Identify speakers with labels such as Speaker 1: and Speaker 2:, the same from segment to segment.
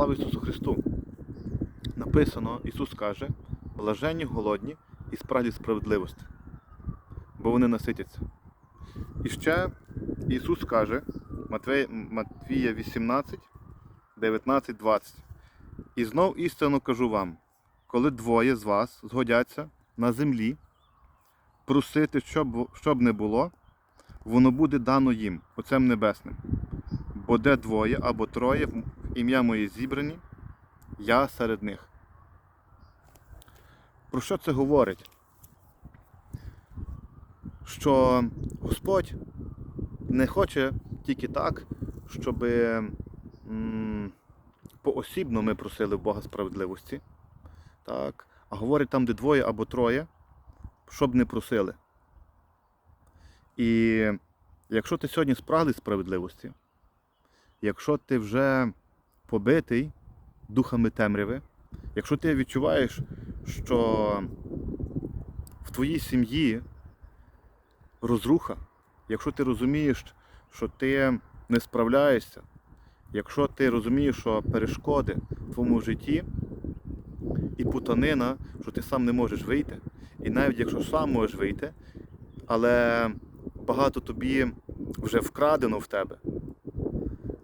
Speaker 1: Слава Ісусу Христу! Написано, Ісус каже, блаженні голодні і справді справедливості, бо вони наситяться. І ще Ісус каже, Матвія 18, 19, 20. І знов істину кажу вам, коли двоє з вас згодяться на землі, просити, щоб, щоб не було, воно буде дано їм, Отцем Небесним. Бо де двоє або троє ім'я моє зібрані, я серед них. Про що це говорить? Що Господь не хоче тільки так, щоб поосібно ми просили в Бога справедливості, так, а говорить там, де двоє або троє, щоб не просили. І якщо ти сьогодні справді справедливості, якщо ти вже побитий духами темряви, якщо ти відчуваєш, що в твоїй сім'ї розруха, якщо ти розумієш, що ти не справляєшся, якщо ти розумієш, що перешкоди в твоєму житті і путанина, що ти сам не можеш вийти, і навіть якщо сам можеш вийти, але багато тобі вже вкрадено в тебе,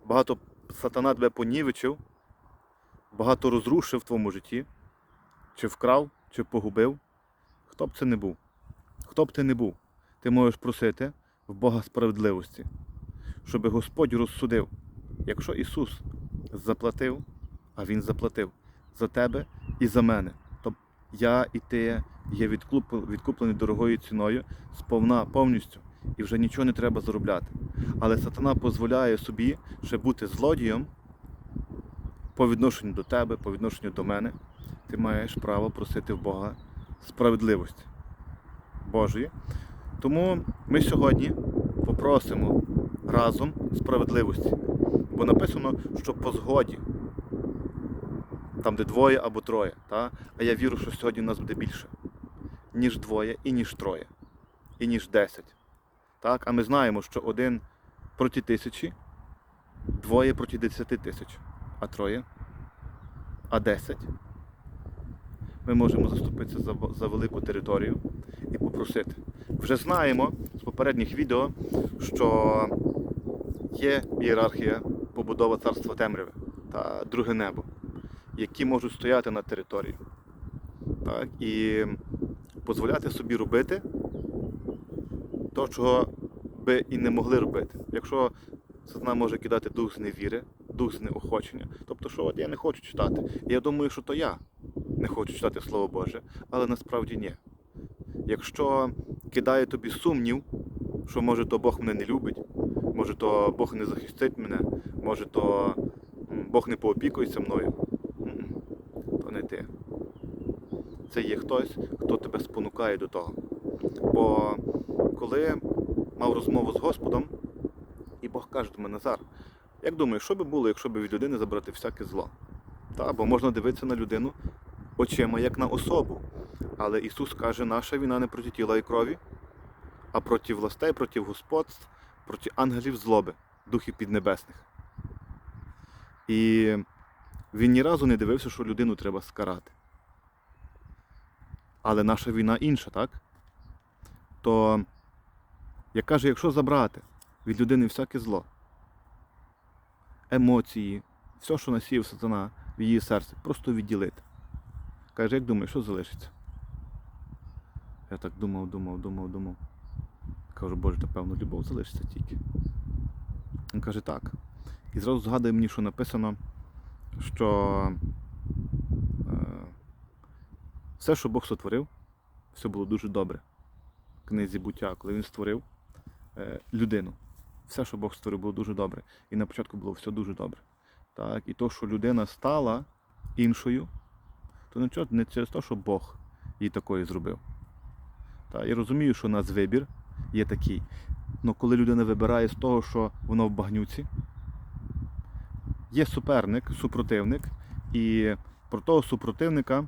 Speaker 1: багато сатана тебе понівечив, багато розрушив в твоєму житті, чи вкрав, чи погубив, хто б це не був, хто б ти не був, ти можеш просити в Бога справедливості, щоб Господь розсудив, якщо Ісус заплатив, а Він заплатив за тебе і за мене. Тобто я і ти є відкуплені дорогою ціною, сповна повністю, і вже нічого не треба заробляти. Але сатана дозволяє собі ще бути злодієм по відношенню до тебе, по відношенню до мене. Ти маєш право просити в Бога справедливості Божої. Тому ми сьогодні попросимо разом справедливості. Бо написано, що по згоді, там де двоє або троє. Та? А я вірю, що сьогодні нас буде більше, ніж двоє і ніж троє, і ніж десять. Так? А ми знаємо, що один проти тисячі, двоє проти десяти тисяч, а троє, а десять. Ми можемо заступитися за, за велику територію і попросити. Вже знаємо з попередніх відео, що є ієрархія побудова царства темряви та друге небо, які можуть стояти на території. Так, і дозволяти собі робити то, чого би і не могли робити. Якщо сатана може кидати дух з невіри, дух з неохочення. Тобто, що от я не хочу читати. Я думаю, що то я не хочу читати Слово Боже, але насправді ні. Якщо кидає тобі сумнів, що може то Бог мене не любить, може то Бог не захистить мене, може то Бог не поопікується мною, то не ти. Це є хтось, хто тебе спонукає до того. Бо коли мав розмову з Господом, і Бог каже до мене, Назар, як думаєш, що би було, якщо б від людини забрати всяке зло? Та, бо можна дивитися на людину очима як на особу. Але Ісус каже, наша війна не проти тіла і крові, а проти властей, проти господств, проти ангелів злоби, духів піднебесних. І він ні разу не дивився, що людину треба скарати. Але наша війна інша, так? То, я каже, якщо забрати від людини всяке зло, емоції, все, що насіяв сатана в її серце, просто відділити. Каже, як думаєш, що залишиться? Я так думав, думав, думав, думав. Кажу, Боже, та певно, любов залишиться тільки. Він каже, так. І зразу згадує мені, що написано, що е, все, що Бог сотворив, все було дуже добре. В книзі буття, коли він створив людину. Все, що Бог створив, було дуже добре. І на початку було все дуже добре. Так? І то, що людина стала іншою, то нічого не через те, що Бог її такою зробив. Та, я розумію, що у нас вибір є такий. Але коли людина вибирає з того, що воно в багнюці, є суперник, супротивник, і про того супротивника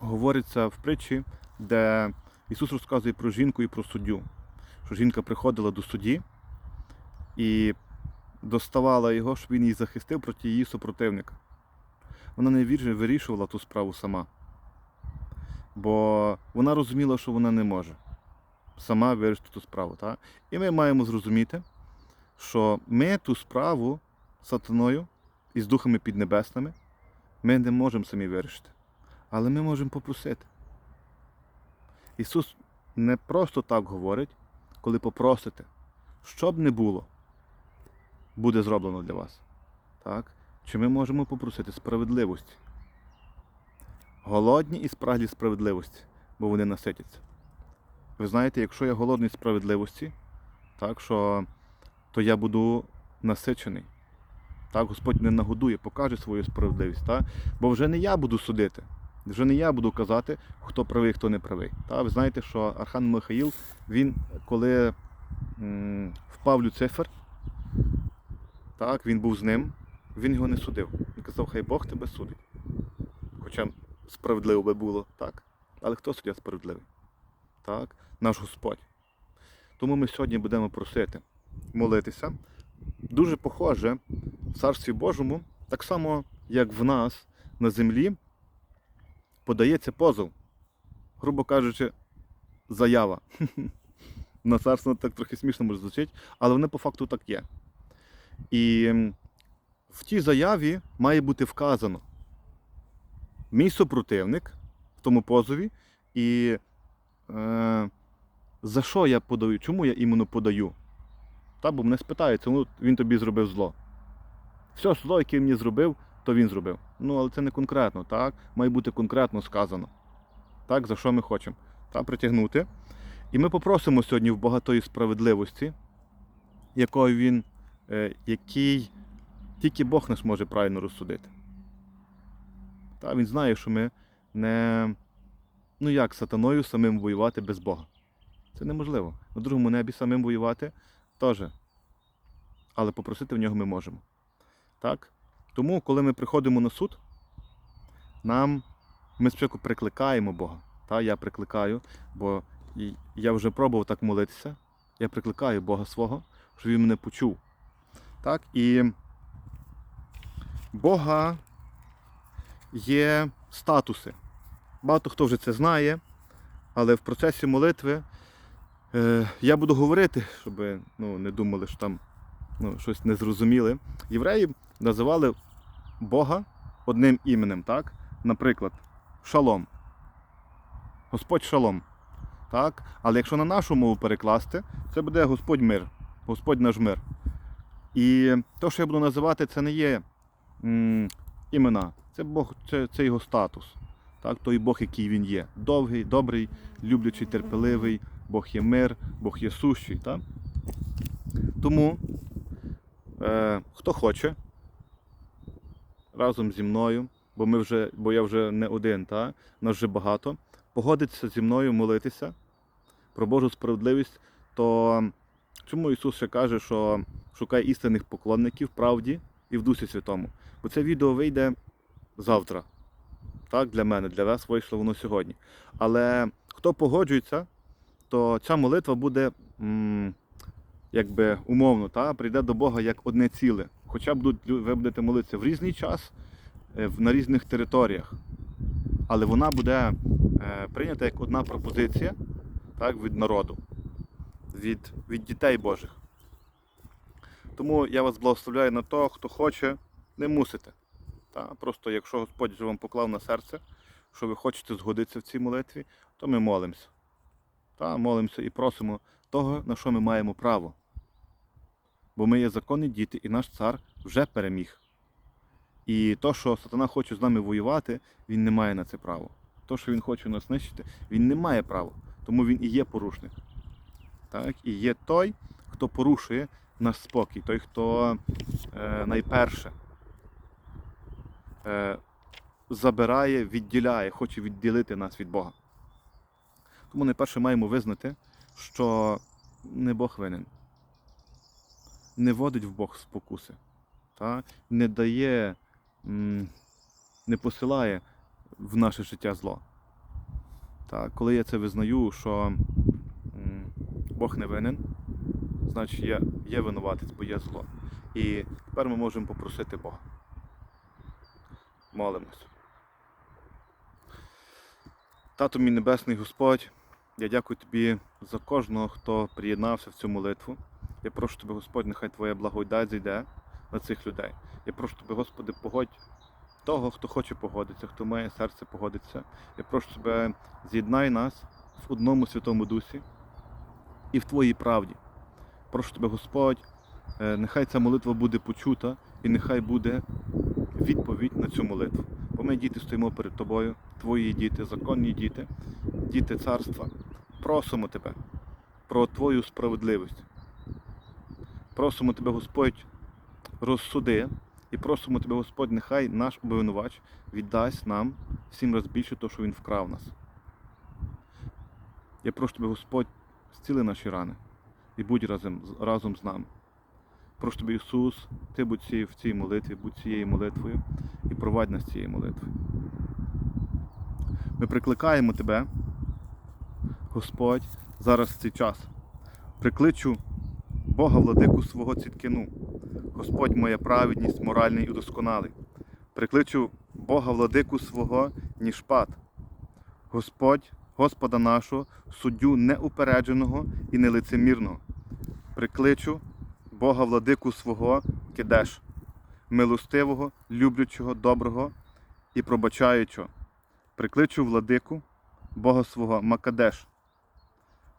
Speaker 1: говориться в притчі, де Ісус розказує про жінку і про суддю. Що жінка приходила до судді і доставала його, щоб він її захистив проти її супротивника. вона не вирішувала ту справу сама. Бо вона розуміла, що вона не може сама вирішити ту справу. Так? І ми маємо зрозуміти, що ми ту справу з сатаною і з духами піднебесними ми не можемо самі вирішити. Але ми можемо попросити. Ісус не просто так говорить, коли попросите, що б не було, буде зроблено для вас. Так? Чи ми можемо попросити справедливості? Голодні і спраглі справедливості, бо вони наситяться. Ви знаєте, якщо я голодний справедливості, так, що, то я буду насичений. Так, Господь не нагодує, покаже свою справедливість. Так? Бо вже не я буду судити, вже не я буду казати, хто правий, хто не правий. Так? Ви знаєте, що Архан Михаїл, він коли м, впав Люцифер, так, він був з ним, він його не судив. Він казав, хай Бог тебе судить. Хоча справедливо би було, так. Але хто суддя справедливий? Так, наш Господь. Тому ми сьогодні будемо просити молитися. Дуже похоже в Царстві Божому, так само, як в нас на землі, подається позов. Грубо кажучи, заява. На царство так трохи смішно може звучить, але вони по факту так є. І в тій заяві має бути вказано мій супротивник в тому позові, і е, за що я подаю, чому я іменно подаю. Та, бо мене спитають, ну він тобі зробив зло. Все зло, яке мені зробив, то він зробив. Ну, але це не конкретно, так? Має бути конкретно сказано. Так, за що ми хочемо? Та, притягнути. І ми попросимо сьогодні в багатої справедливості, якою він, е, який тільки Бог нас може правильно розсудити. Та, він знає, що ми не, ну як сатаною самим воювати без Бога. Це неможливо. На другому небі самим воювати теж. Але попросити в нього ми можемо. Так? Тому, коли ми приходимо на суд, нам ми спочатку прикликаємо Бога. Та, я прикликаю, бо я вже пробував так молитися. Я прикликаю Бога свого, щоб він мене почув. Так? І Бога є статуси. Багато хто вже це знає, але в процесі молитви е, я буду говорити, щоб ну, не думали, що там ну, щось не зрозуміли. Євреї називали Бога одним іменем, так? Наприклад, Шалом. Господь Шалом. Так? Але якщо на нашу мову перекласти, це буде Господь мир, Господь наш мир. І те, що я буду називати, це не є м, імена, це Бог, це, це його статус. Так? Той Бог, який він є. Довгий, добрий, люблячий, терпеливий, Бог є мир, Бог є сущий. Так? Тому, е, хто хоче, разом зі мною, бо, ми вже, бо я вже не один, та? нас вже багато, погодиться зі мною молитися про Божу справедливість, то чому Ісус ще каже, що шукай істинних поклонників правді і в Дусі Святому? Бо це відео вийде завтра. Так, для мене, для вас вийшло воно сьогодні. Але хто погоджується, то ця молитва буде м, якби умовно, та, прийде до Бога як одне ціле. Хоча будуть, ви будете молитися в різний час, е, на різних територіях. Але вона буде е, прийнята як одна пропозиція так, від народу, від, від дітей Божих. Тому я вас благословляю на то, хто хоче, не мусите. Та? Просто якщо Господь вам поклав на серце, що ви хочете згодитися в цій молитві, то ми молимося. Та, молимося і просимо того, на що ми маємо право. Бо ми є законні діти, і наш цар вже переміг. І то, що сатана хоче з нами воювати, він не має на це право. То, що він хоче нас знищити, він не має права. Тому він і є порушник. Так? І є той, хто порушує наш спокій, той, хто е, найперше е, забирає, відділяє, хоче відділити нас від Бога. Тому найперше маємо визнати, що не Бог винен, не водить в Бог спокуси, та? не дає, не посилає в наше життя зло. Та? Коли я це визнаю, що Бог не винен, значить є, є винуватець, бо є зло. І тепер ми можемо попросити Бога. молимось. Тато мій Небесний Господь, я дякую тобі за кожного, хто приєднався в цю молитву. Я прошу тебе, Господь, нехай Твоя благодать зійде на цих людей. Я прошу тебе, Господи, погодь того, хто хоче погодитися, хто має серце погодитися. Я прошу тебе, з'єднай нас в одному Святому Дусі і в Твоїй правді. Прошу тебе, Господь, е, нехай ця молитва буде почута і нехай буде відповідь на цю молитву. Бо ми, діти, стоїмо перед тобою, твої діти, законні діти, діти царства. Просимо тебе про Твою справедливість. Просимо тебе, Господь, розсуди, і просимо тебе, Господь, нехай наш обвинувач віддасть нам в сім разів більше того, що він вкрав нас. Я прошу тебе, Господь, зціли наші рани і будь разом, разом з нами. Прошу тебе, Ісус, Ти будь в цій молитві, будь цією молитвою і провадь нас цією молитвою. Ми прикликаємо Тебе, Господь, зараз в цей час. Прикличу Бога владику свого ціткину. Господь моя праведність, моральний і удосконалий. Прикличу Бога владику свого Нішпат. Господь, Господа нашого, суддю неупередженого і нелицемірного. Прикличу Бога владику свого Кидеш, милостивого, люблячого, доброго і пробачаючого. Прикличу владику Бога свого Макадеш,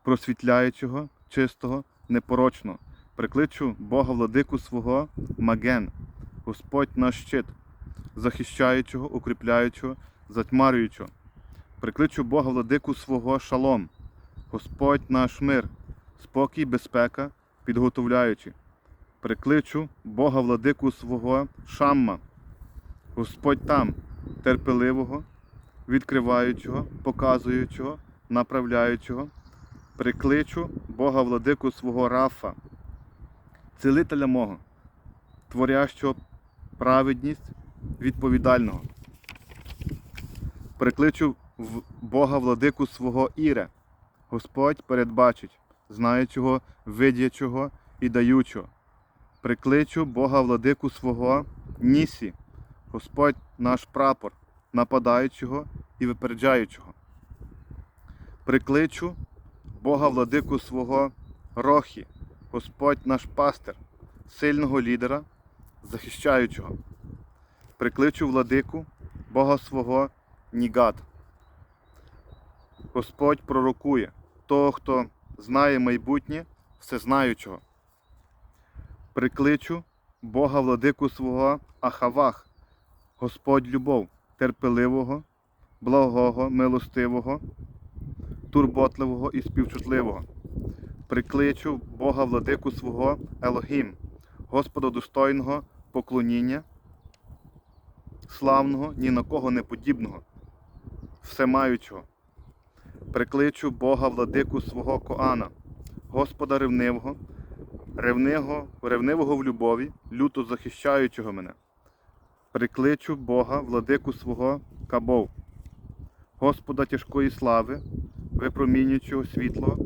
Speaker 1: просвітляючого, чистого, непорочного. Прикличу Бога владику свого Маген, Господь наш щит, захищаючого, укріпляючого, затьмарюючого. Прикличу Бога владику свого Шалом, Господь наш мир, спокій, безпека, підготовляючи. Прикличу Бога владику свого Шамма, Господь там, терпеливого, відкриваючого, показуючого, направляючого. Прикличу Бога владику свого Рафа, цілителя мого, творящого праведність відповідального. Прикличу Бога владику свого Іре, Господь передбачить, знаючого, видячого і даючого. Прикличу Бога владику свого Нісі, Господь наш прапор, нападаючого і випереджаючого. Прикличу Бога владику свого Рохі, Господь наш пастир, сильного лідера, захищаючого. Прикличу владику Бога свого Нігат. Господь пророкує того, хто знає майбутнє, всезнаючого. Прикличу Бога владику свого Ахавах, Господь любов, терпеливого, благого, милостивого, турботливого і співчутливого. Прикличу Бога владику свого Елогім, Господа достойного поклоніння, славного, ні на кого не подібного, всемаючого. Прикличу Бога владику свого Коана, Господа ревнивого, ревнивого, ревнивого в любові, люто захищаючого мене. Прикличу Бога владику свого Кабов, Господа тяжкої слави, випромінюючого світлого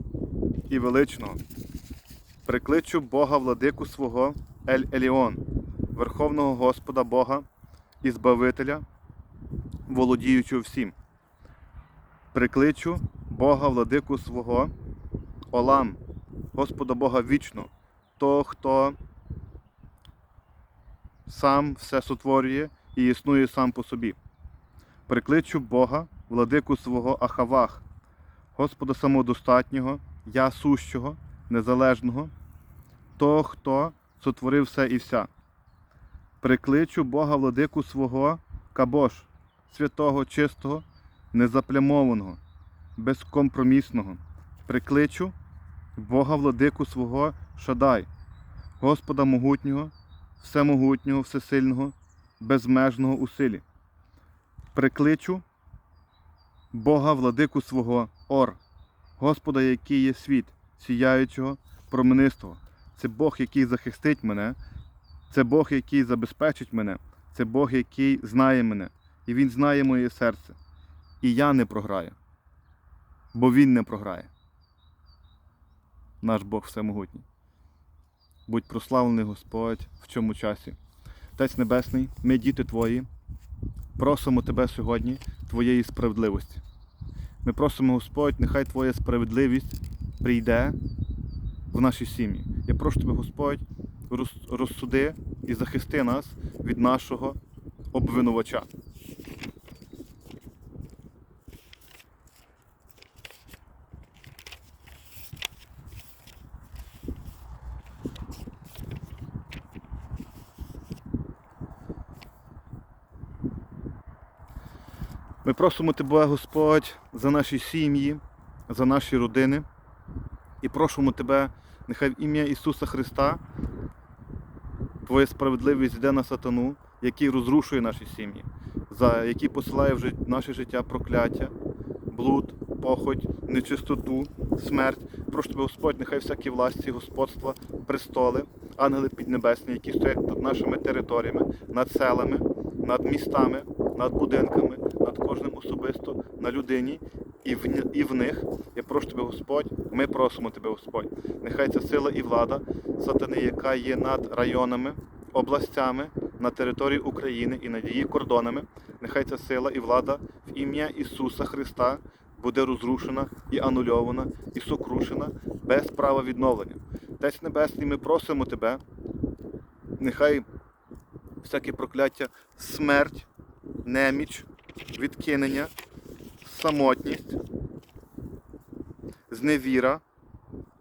Speaker 1: і величного. Прикличу Бога владику свого Ель Еліон, Верховного Господа Бога і Збавителя, володіючого всім. Прикличу Бога владику свого Олам, Господа Бога вічно, того, хто сам все сотворює і існує сам по собі. Прикличу Бога, владику свого Ахавах, Господа самодостатнього, я сущого, незалежного, того, хто сотворив все і вся. Прикличу Бога владику свого Кабош, святого, чистого, незаплямованого, безкомпромісного. Прикличу Бога владику свого Шадай, Господа могутнього, всемогутнього, всесильного, безмежного у силі. Прикличу Бога владику свого Ор, Господа, який є світ, сіяючого, променистого. Це Бог, який захистить мене, це Бог, який забезпечить мене, це Бог, який знає мене, і Він знає моє серце. І я не програю, бо Він не програє. Наш Бог всемогутній. Будь прославлений Господь в цьому часі. Отець Небесний, ми діти Твої, просимо Тебе сьогодні Твоєї справедливості. Ми просимо, Господь, нехай Твоя справедливість прийде в наші сім'ї. Я прошу Тебе, Господь, розсуди і захисти нас від нашого обвинувача. Ми просимо Тебе, Господь, за наші сім'ї, за наші родини. І просимо Тебе, нехай в ім'я Ісуса Христа Твоя справедливість йде на сатану, який розрушує наші сім'ї, за який посилає в наше життя прокляття, блуд, похоть, нечистоту, смерть. Прошу тебе, Господь, нехай всякі власті, господства, престоли, ангели піднебесні, які стоять над нашими територіями, над селами, над містами, над будинками, особисто, на людині і в, і в них. Я прошу тебе, Господь, ми просимо тебе, Господь. Нехай ця сила і влада сатани, яка є над районами, областями, на території України і над її кордонами. Нехай ця сила і влада в ім'я Ісуса Христа буде розрушена і анульована, і сокрушена без права відновлення. Отець Небесний, ми просимо Тебе, нехай всяке прокляття, смерть, неміч, відкинення, самотність, зневіра,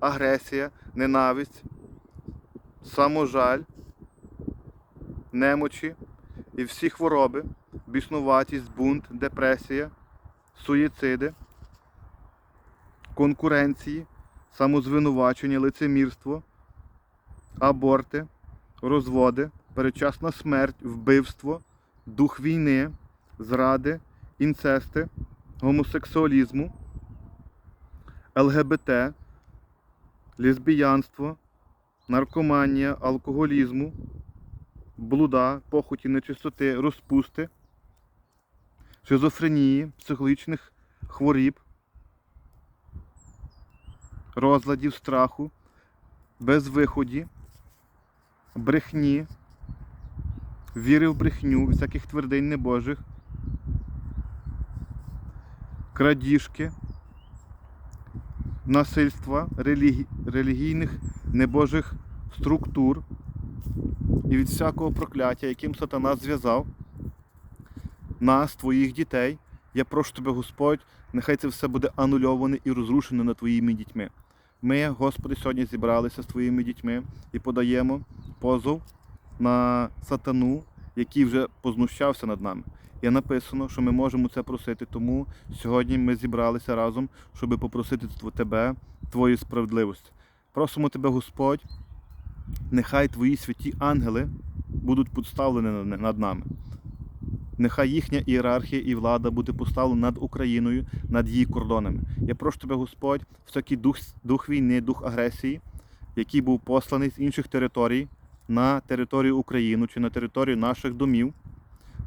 Speaker 1: агресія, ненависть, саможаль, немочі і всі хвороби, біснуватість, бунт, депресія, суїциди, конкуренції, самозвинувачення, лицемірство, аборти, розводи, передчасна смерть, вбивство, дух війни, зради, інцести, гомосексуалізму, ЛГБТ, лесбіянство, наркоманія, алкоголізму, блуда, похоті, нечистоти, розпусти, шизофренії, психологічних хворіб, розладів, страху, безвиході, брехні, віри в брехню, всяких твердинь небожих, крадіжки, насильства, релігі... релігійних небожих структур і від всякого прокляття, яким сатана зв'язав нас, твоїх дітей. Я прошу тебе, Господь, нехай це все буде анульоване і розрушене над твоїми дітьми. Ми, Господи, сьогодні зібралися з твоїми дітьми і подаємо позов на сатану, який вже познущався над нами. І написано, що ми можемо це просити, тому сьогодні ми зібралися разом, щоб попросити тебе, твої справедливості. Просимо тебе, Господь, нехай твої святі ангели будуть підставлені над нами. Нехай їхня ієрархія і влада буде поставлена над Україною, над її кордонами. Я прошу тебе, Господь, всякий дух, дух війни, дух агресії, який був посланий з інших територій на територію України чи на територію наших домів.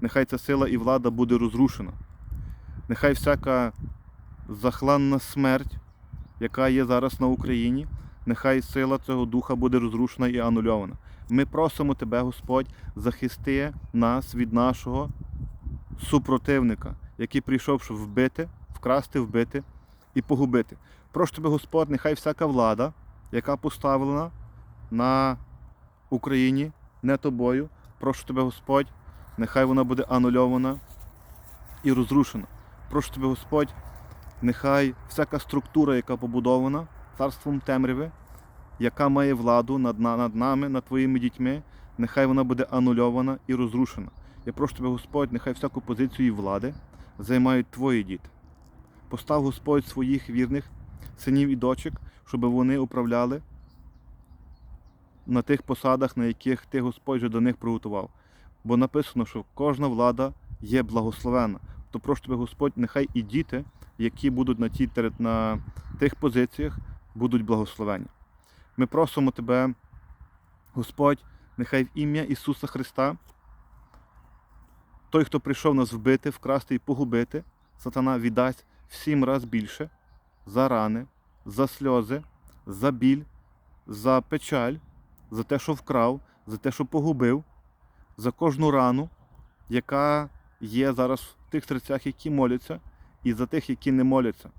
Speaker 1: Нехай ця сила і влада буде розрушена. Нехай всяка захланна смерть, яка є зараз на Україні, нехай сила цього духа буде розрушена і анульована. Ми просимо тебе, Господь, захисти нас від нашого супротивника, який прийшов, щоб вбити, вкрасти, вбити і погубити. Прошу тебе, Господь, нехай всяка влада, яка поставлена на Україні не тобою, прошу тебе, Господь, нехай вона буде анульована і розрушена. Прошу тебе, Господь, нехай всяка структура, яка побудована царством темряви, яка має владу над, над нами, над твоїми дітьми, нехай вона буде анульована і розрушена. Я прошу тебе, Господь, нехай всяку позицію влади займають твої діти. Постав Господь своїх вірних синів і дочок, щоб вони управляли на тих посадах, на яких ти, Господь, вже до них приготував. Бо написано, що кожна влада є благословена. То прошу тебе, Господь, нехай і діти, які будуть на, тій, на тих позиціях, будуть благословені. Ми просимо тебе, Господь, нехай в ім'я Ісуса Христа, той, хто прийшов нас вбити, вкрасти і погубити, сатана віддасть в сім раз більше за рани, за сльози, за біль, за печаль, за те, що вкрав, за те, що погубив, за кожну рану, яка є зараз в тих серцях, які моляться, і за тих, які не моляться.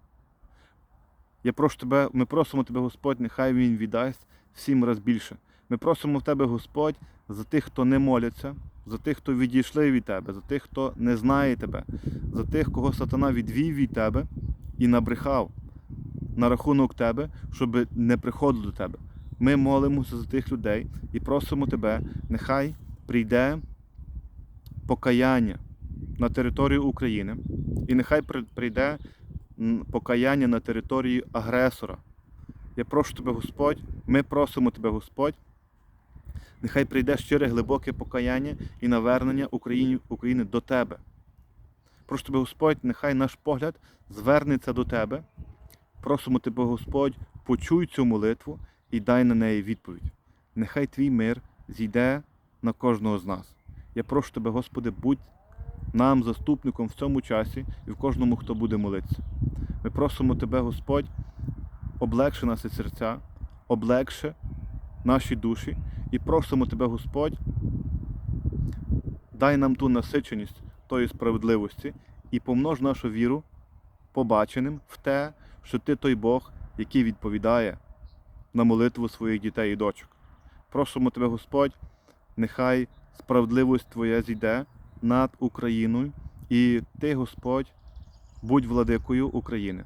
Speaker 1: Я прошу тебе, ми просимо тебе, Господь, нехай Він віддасть всім раз більше. Ми просимо в тебе, Господь, за тих, хто не моляться, за тих, хто відійшли від тебе, за тих, хто не знає тебе, за тих, кого сатана відвів від тебе і набрехав на рахунок тебе, щоб не приходив до тебе. Ми молимося за тих людей і просимо тебе, нехай прийде покаяння на територію України, і нехай прийде покаяння на території агресора. Я прошу тебе, Господь, ми просимо тебе, Господь. Нехай прийде щире глибоке покаяння і навернення України, України до тебе. Прошу тебе, Господь, нехай наш погляд звернеться до тебе. Просимо тебе, Господь, почуй цю молитву і дай на неї відповідь. Нехай твій мир зійде на кожного з нас. Я прошу тебе, Господи, будь нам заступником в цьому часі і в кожному, хто буде молитися. Ми просимо тебе, Господь, облегши наші серця, облегши наші душі і просимо тебе, Господь, дай нам ту насиченість тої справедливості і помнож нашу віру побаченим в те, що ти той Бог, який відповідає на молитву своїх дітей і дочок. Просимо тебе, Господь, нехай справедливість Твоя зійде над Україною, і ти, Господь, будь владикою України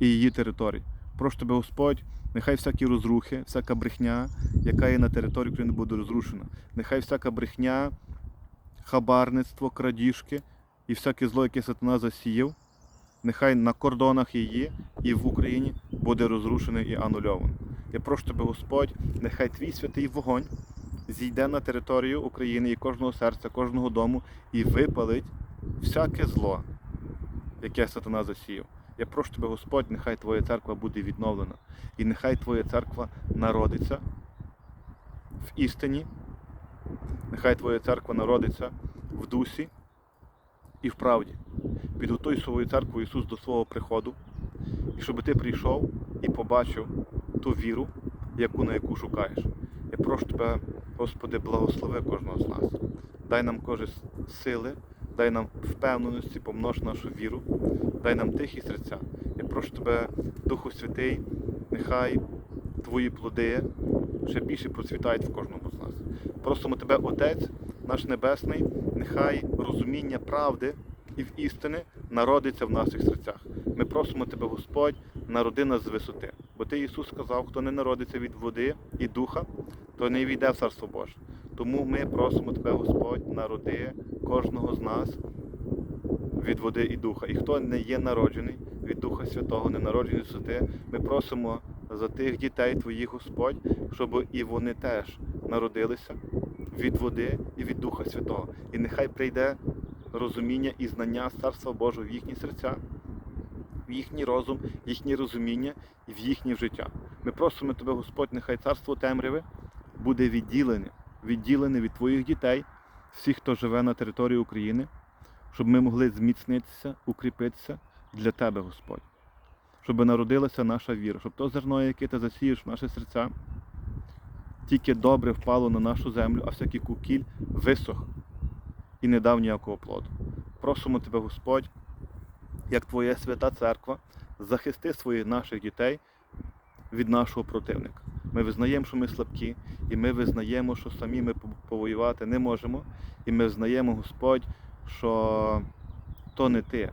Speaker 1: і її територій. Прошу тебе, Господь, нехай всякі розрухи, всяка брехня, яка є на території України, буде розрушена. Нехай всяка брехня, хабарництво, крадіжки і всяке зло, яке сатана засіяв, нехай на кордонах її і в Україні буде розрушений і анульований. Я прошу тебе, Господь, нехай твій святий вогонь зійде на територію України і кожного серця, кожного дому і випалить всяке зло, яке сатана засіяв. Я прошу тебе, Господь, нехай Твоя церква буде відновлена, і нехай Твоя церква народиться в істині, нехай Твоя церква народиться в дусі і в правді. Підготуй свою церкву Ісус до свого приходу, і щоб ти прийшов і побачив ту віру, яку на яку шукаєш. Я прошу тебе, Господи, благослови кожного з нас. Дай нам кожен сили, дай нам впевненості, помнож нашу віру, дай нам тихі серця. Я прошу тебе, Духу Святий, нехай твої плоди ще більше процвітають в кожному з нас. Просимо тебе, Отець, наш Небесний, нехай розуміння правди і в істини народиться в наших серцях. Ми просимо тебе, Господь, народи нас з висоти. Бо ти Ісус сказав, хто не народиться від води і духа, то не війде в Царство Боже. Тому ми просимо тебе, Господь, народи кожного з нас від води і духа. І хто не є народжений від Духа Святого, не народжений висоти, ми просимо за тих дітей твоїх, Господь, щоб і вони теж народилися від води і від Духа Святого. І нехай прийде розуміння і знання Царства Божого в їхні серця, в їхній розум, їхнє розуміння в їхнє життя. Ми просимо тебе, Господь, нехай царство темряви буде відділене, відділене від твоїх дітей, всіх, хто живе на території України, щоб ми могли зміцнитися, укріпитися для тебе, Господь. Щоб народилася наша віра, щоб то зерно, яке ти засієш в наші серця, тільки добре впало на нашу землю, а всякий кукіль висох і не дав ніякого плоду. Просимо тебе, Господь, як Твоя свята церква, захисти своїх наших дітей від нашого противника. Ми визнаємо, що ми слабкі, і ми визнаємо, що самі ми повоювати не можемо. І ми визнаємо, Господь, що то не ти,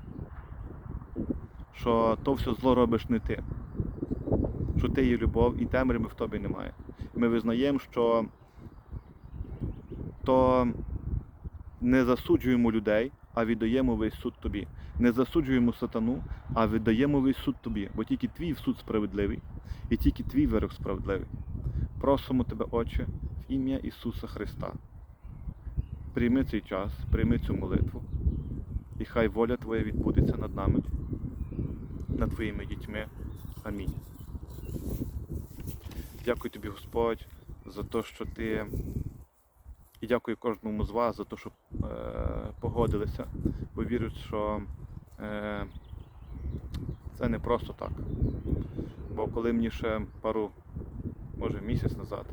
Speaker 1: що то все зло робиш не ти, що ти є любов і темряви в тобі немає. Ми визнаємо, що то не засуджуємо людей, а віддаємо весь суд тобі. Не засуджуємо сатану, а віддаємо весь суд тобі, бо тільки твій суд справедливий, і тільки твій вирок справедливий. Просимо тебе, Отче, в ім'я Ісуса Христа. Прийми цей час, прийми цю молитву, і хай воля Твоя відбудеться над нами, над Твоїми дітьми. Амінь. Дякую тобі, Господь, за те, що ти. І дякую кожному з вас за те, що е, погодилися, бо вірю, що е, це не просто так. Бо коли мені ще пару, може місяць назад,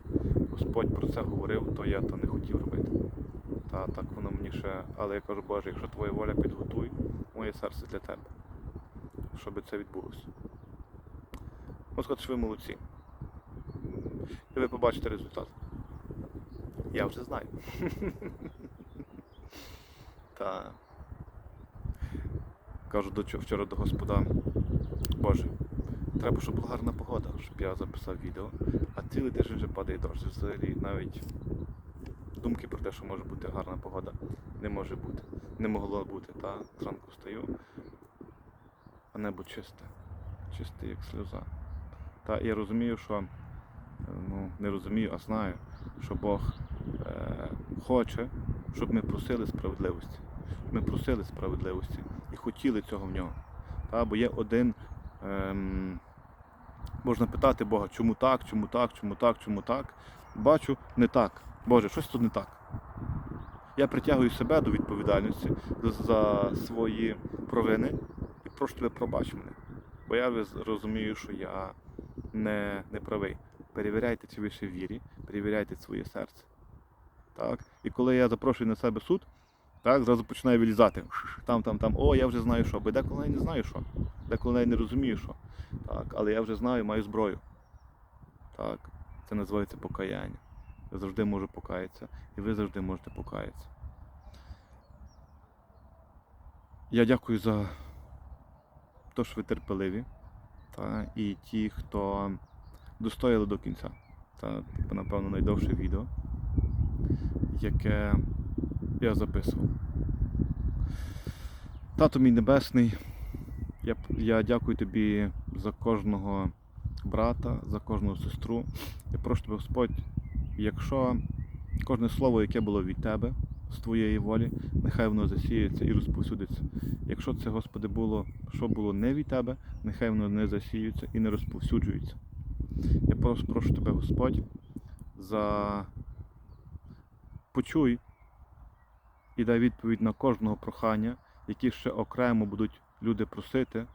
Speaker 1: Господь про це говорив, то я то не хотів робити. Та так воно мені ще. Але я кажу, Боже, якщо твоя воля підготуй моє серце для тебе, щоб це відбулося. Можу сказати, що ви молодці. І ви побачите результат. Я вже знаю. Та кажу до вчора до Господа, Боже, треба, щоб була гарна погода, щоб я записав відео, а цілий тиждень вже падає дощ. Взагалі навіть думки про те, що може бути гарна погода, не може бути. Не могло бути. Та зранку встаю, а небо чисте, чисте, як сльоза. Та я розумію, що ну, не розумію, а знаю, що Бог е, хоче, щоб ми просили справедливості. Ми просили справедливості і хотіли цього в нього. Та, бо є один. Ем, можна питати Бога, чому так, чому так, чому так, чому так. Бачу, не так. Боже, щось тут не так. Я притягую себе до відповідальності за- свої провини і прошу тебе пробач мене. Бо я розумію, що я не, не правий. Перевіряйте, чи ви ще вірі, перевіряйте своє серце. Так? І коли я запрошую на себе суд, так, зразу починаю вилізати. Там, там, там, о, я вже знаю що. Бо деколи я не знаю що. Деколи я не розумію що. Так, але я вже знаю, маю зброю. Так, це називається покаяння. Я завжди можу покаятися, і ви завжди можете покаятися. Я дякую за те, що ви терпеливі, та, і ті, хто достояли до кінця. Та, напевно, найдовше відео, яке я записував. Тато мій небесний, я, я дякую тобі за кожного брата, за кожну сестру. Я прошу тебе, Господь, якщо кожне слово, яке було від тебе, з твоєї волі, нехай воно засіється і розповсюдиться. Якщо це, Господи, було, що було не від тебе, нехай воно не засіюється і не розповсюджується. Я просто прошу тебе, Господь, за почуй і дай відповідь на кожного прохання, які ще окремо будуть люди просити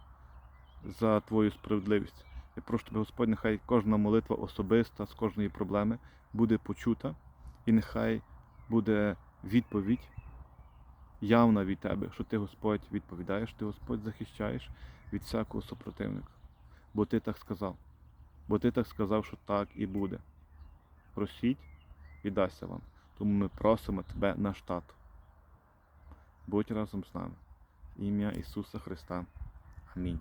Speaker 1: за твою справедливість. Я прошу тебе, Господь, нехай кожна молитва особиста з кожної проблеми буде почута, і нехай буде відповідь явна від тебе, що ти, Господь, відповідаєш, ти, Господь, захищаєш від всякого супротивника. Бо ти так сказав. Бо ти так сказав, що так і буде. Просіть і дасться вам. Тому ми просимо тебе наш тато. Будь разом з нами. Ім'я Ісуса Христа. Амінь.